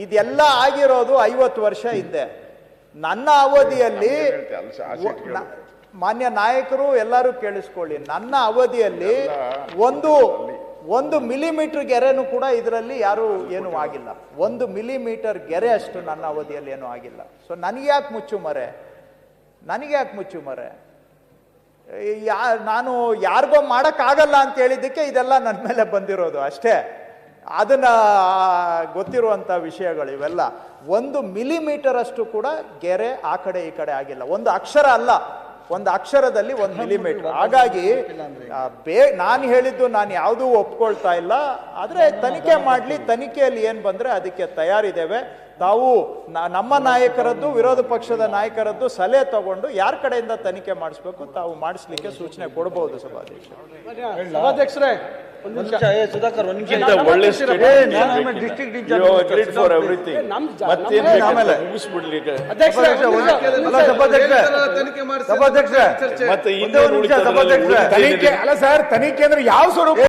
ಇದೆಲ್ಲ ಆಗಿರೋದು ಐವತ್ತು ವರ್ಷ ಹಿಂದೆ. ನನ್ನ ಅವಧಿಯಲ್ಲಿ ಮಾನ್ಯ ನಾಯಕರು ಎಲ್ಲರೂ ಕೇಳಿಸ್ಕೊಳ್ಳಿ. ನನ್ನ ಅವಧಿಯಲ್ಲಿ ಒಂದು ಒಂದು ಮಿಲಿಮೀಟರ್ ಗೆರೆನೂ ಕೂಡ ಇದರಲ್ಲಿ ಯಾರು ಏನು ಆಗಿಲ್ಲ. ಒಂದು ಮಿಲಿಮೀಟರ್ ಗೆರೆ ಅಷ್ಟು ನನ್ನ ಅವಧಿಯಲ್ಲಿ ಏನೂ ಆಗಿಲ್ಲ. ಸೊ ನನಗೆ ಯಾಕೆ ಮುಚ್ಚು ಮರೆ ನನಗೆ ಯಾಕೆ ಮುಚ್ಚು ಮರೆ ಯಾ ನಾನು ಯಾರಿಗೋ ಮಾಡೋಕ್ಕಾಗಲ್ಲ ಅಂತ ಹೇಳಿದ್ದಕ್ಕೆ ಇದೆಲ್ಲ ನನ್ನ ಮೇಲೆ ಬಂದಿರೋದು ಅಷ್ಟೇ. ಅದನ್ನ ಗೊತ್ತಿರುವಂಥ ವಿಷಯಗಳು ಇವೆಲ್ಲ. ಒಂದು ಮಿಲಿಮೀಟರ್ ಅಷ್ಟು ಕೂಡ ಗೆರೆ ಆ ಕಡೆ ಈ ಕಡೆ ಆಗಿಲ್ಲ. ಒಂದು ಅಕ್ಷರ ಅಲ್ಲ. ಒಂದು ಅಕ್ಷರದಲ್ಲಿ ಒಂದು ಮಿಲಿಮೀಟರ್. ಹಾಗಾಗಿ ಬೇ ನಾನು ಹೇಳಿದ್ದು ನಾನು ಯಾವುದೂ ಒಪ್ಕೊಳ್ತಾ ಇಲ್ಲ. ಆದರೆ ತನಿಖೆ ಮಾಡಲಿ ತನಿಖೆಯಲ್ಲಿ ಏನು ಬಂದರೆ ಅದಕ್ಕೆ ತಯಾರಿದ್ದೇವೆ. ತಾವು ನಮ್ಮ ನಾಯಕರದ್ದು ವಿರೋಧ ಪಕ್ಷದ ನಾಯಕರದ್ದು ಸಲಹೆ ತಗೊಂಡು ಯಾರ ಕಡೆಯಿಂದ ತನಿಖೆ ಮಾಡಿಸ್ಬೇಕು ತಾವು ಮಾಡಿಸ್ಲಿಕ್ಕೆ ಸೂಚನೆ ಕೊಡಬಹುದು ಸಭಾಧ್ಯಕ್ಷ.
ಸಭಾಧ್ಯಕ್ಷರೇ
ಒಂದ್ ನಿಮಿಷ. ಏ ಸುಧಾಕರ್ ಒಂದ್ ನಿಮಿಷ.
ಒಳ್ಳೆ
ಏ ನಾನು ಡಿಸ್ಟ್ರಿಕ್ಟ್ ಇನ್ಚಾರ್ಜ್
ಫಾರ್ ಎವ್ರಿಥಿಂಗ್ ಮತ್ತೇನ್
ಆಮೇಲೆ.
ಮುಗಿಸ್ಬಿಡ್ಲಿ ಈಗ.
ಅಧ್ಯಕ್ಷರೇ
ಸಭಾಧ್ಯಕ್ಷರೇ
ತನಿಖೆ ಮಾಡಿಸಿ?
ಸಭಾಧ್ಯಕ್ಷರೇ.
ಮತ್ತೆ
ಒಂದೇ ಒಂದ್ ಸಭಾಧ್ಯಕ್ಷರೇ.
ತನಿಖೆ ಅಲ್ಲ ಸರ್ ತನಿಖೆ ಅಂದ್ರೆ ಯಾವ ಸ್ವರೂಪ?